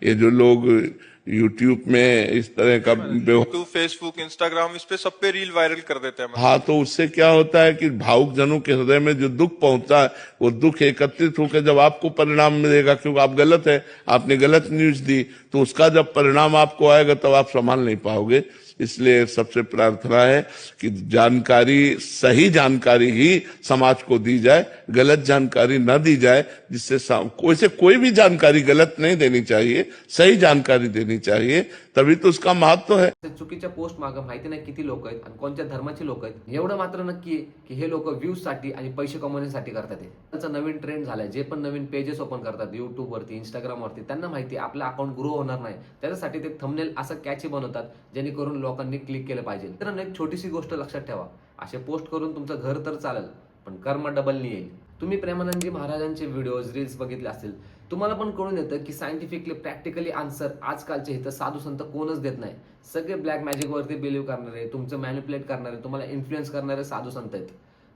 Ideologe YouTube में इस तरह का यूट्यूब फेसबुक इंस्टाग्राम इस पे सब पे रील वायरल कर देते हैं हाँ तो उससे क्या होता है कि भावुक जनों के हृदय में जो दुख पहुँचता है वो दुख एकत्रित होकर जब आपको परिणाम मिलेगा क्योंकि आप गलत है आपने गलत न्यूज़ दी तो उसका जब परिणाम आपको आएगा तब तो आप संभाल नहीं पाओगे। इसलिए सबसे प्रार्थना है कि जानकारी सही जानकारी ही समाज को दी जाए गलत जानकारी न दी जाए जिससे सा- कोई से कोई भी जानकारी गलत नहीं देनी चाहिए सही जानकारी देनी चाहिए तभी तो उसका महत्त्व है। चुकीच्या पोस्ट मागं माहिती नाही किती लोक आहेत आणि कोणत्या धर्माची लोक आहेत. एवढं मात्र नक्की की हे लोक व्ह्यूजसाठी आणि पैसे कमवण्यासाठी करतात त्याचा नवीन ट्रेंड झालाय. जे पण नवीन पेजेस ओपन करतात युट्यूब वरती इंस्टाग्राम वरती त्यांना माहिती आहे आपलं अकाउंट ग्रो होणार नाही. त्याच्यासाठी ते थंबनेल असं कॅची बनवतात जेणेकरून लोकांनी क्लिक केलं पाहिजे. तर एक छोटीशी गोष्ट लक्षात ठेवा. असे पोस्ट करून तुमचं घर तर चालेल पण कर्म डबल येईल. तुम्ही प्रेमानंदजी महाराजांचे व्हिडिओज रील्स बघितले असतील तुम्हाला पण कळून येतं की सायंटिफिकली प्रॅक्टिकली आन्सर आजकालचे इथं साधू संत कोणच देत नाही. सगळे ब्लॅक मॅजिकवरती बिलीव्ह करणारे तुमचं मॅन्युपुलेट करणारे तुम्हाला इन्फ्लुएन्स करणारे साधू संत आहेत.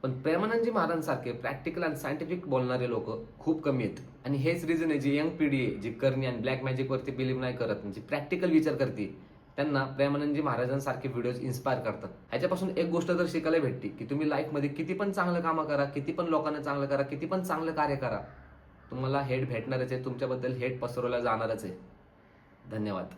पण प्रेमानंदजी महाराजांसारखे प्रॅक्टिकल आणि सायंटिफिक बोलणारे लोक खूप कमी आहेत. आणि हेच रिझन आहे जी यंग पिढी आहे जी करणी आणि ब्लॅक मॅजिकवरती बिलीव्ह नाही करत म्हणजे प्रॅक्टिकल विचार करते. त्यांना प्रेमानंदजी महाराजांसारखे व्हिडिओज इन्स्पायर करतात. ह्याच्यापासून एक गोष्ट तर शिकायला भेटते की तुम्ही लाईफमध्ये किती पण चांगलं कामं करा किती पण लोकांना चांगलं करा किती पण चांगलं कार्य करा तुम्हाला हेट भेटणारच आहे तुमच्याबद्दल हेट पसरवला जाणारच आहे. धन्यवाद.